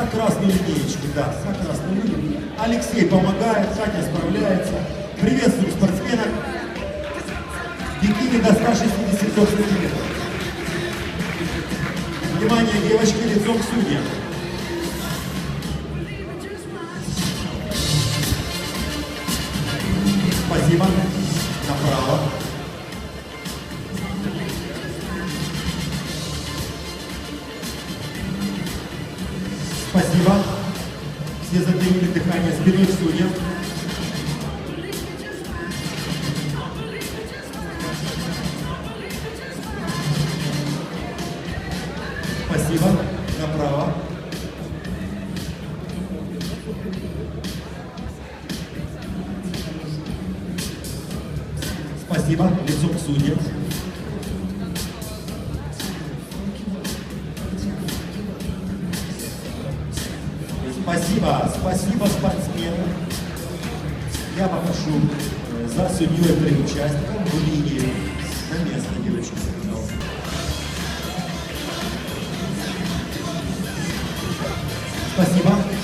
на красную линеечку, да, на красную линию. Алексей помогает, Катя справляется. Приветствую спортсменок. Бикини до 163 сантиметров. Внимание, девочки, лицом к судьям. Спасибо. Направо. Спасибо. Все затаили дыхание спиной к судьям. Спасибо. Направо. Спасибо. Лицом к судьям. Спасибо, спасибо спортсменам. Я попрошу э, за судьей при участникам в линии на место, пожалуйста. Спасибо.